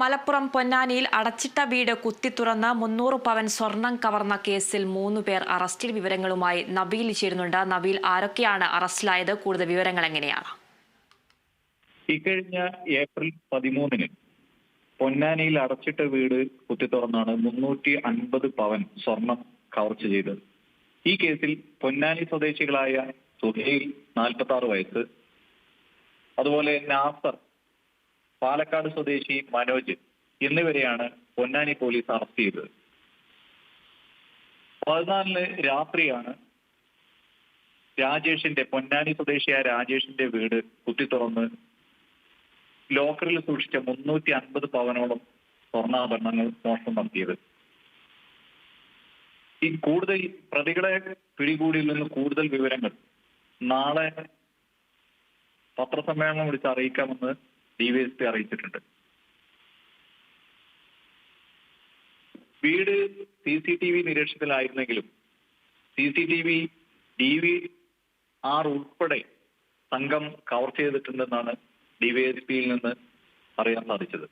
മലപ്പുറം പൊന്നാനിയിൽ അടച്ചിട്ട വീട് കുത്തിത്തുറന്ന് മുന്നൂറ് പവൻ സ്വർണം കവർന്ന കേസിൽ മൂന്ന് പേർ അറസ്റ്റിൽ. വിവരങ്ങളുമായി നബീൽ ചേരുന്നുണ്ട്. നബീൽ ആരൊക്കെയാണ് അറസ്റ്റിലായത്? കൂടുതൽ വിവരങ്ങൾ എങ്ങനെയാണ്? ഇക്കഴിഞ്ഞ ഏപ്രിൽ പതിമൂന്നിന് പൊന്നാനിയിൽ അടച്ചിട്ട വീട് കുത്തിത്തുറന്നാണ് മുന്നൂറ്റി അൻപത് പവൻ സ്വർണം കവർച്ച ചെയ്തത്. ഈ കേസിൽ പൊന്നാനി സ്വദേശികളായ സുഹൈൽ നാൽപ്പത്തി ആറ് വയസ്സ് അതുപോലെ നാസർ പാലക്കാട് സ്വദേശി മനോജ് എന്നിവരെയാണ് പൊന്നാനി പോലീസ് അറസ്റ്റ് ചെയ്തത്. പതിനാലിന് രാത്രിയാണ് രാജേഷിന്റെ പൊന്നാനി സ്വദേശിയായ രാജേഷിന്റെ വീട് കുത്തി തുറന്ന് ലോക്കറിൽ സൂക്ഷിച്ച മുന്നൂറ്റി അൻപത് പവനോളം സ്വർണാഭരണങ്ങൾ മോഷണം നടത്തിയത്. ഈ കൂടുതൽ പ്രതികളെ പിടികൂടിയിൽ നിന്ന് കൂടുതൽ വിവരങ്ങൾ നാളെ പത്രസമ്മേളനം വിളിച്ച് അറിയിക്കാമെന്ന് ഡിവൈഎസ്പി അറിയിച്ചിട്ടുണ്ട്. വീട് C C T V നിരീക്ഷണത്തിലായിരുന്നെങ്കിലും C C T V D V R ഉൾപ്പെടെ സംഘം കവർ ചെയ്തിട്ടുണ്ടെന്നാണ് ഡിവൈഎസ്പിയിൽ നിന്ന് അറിയാൻ സാധിച്ചത്.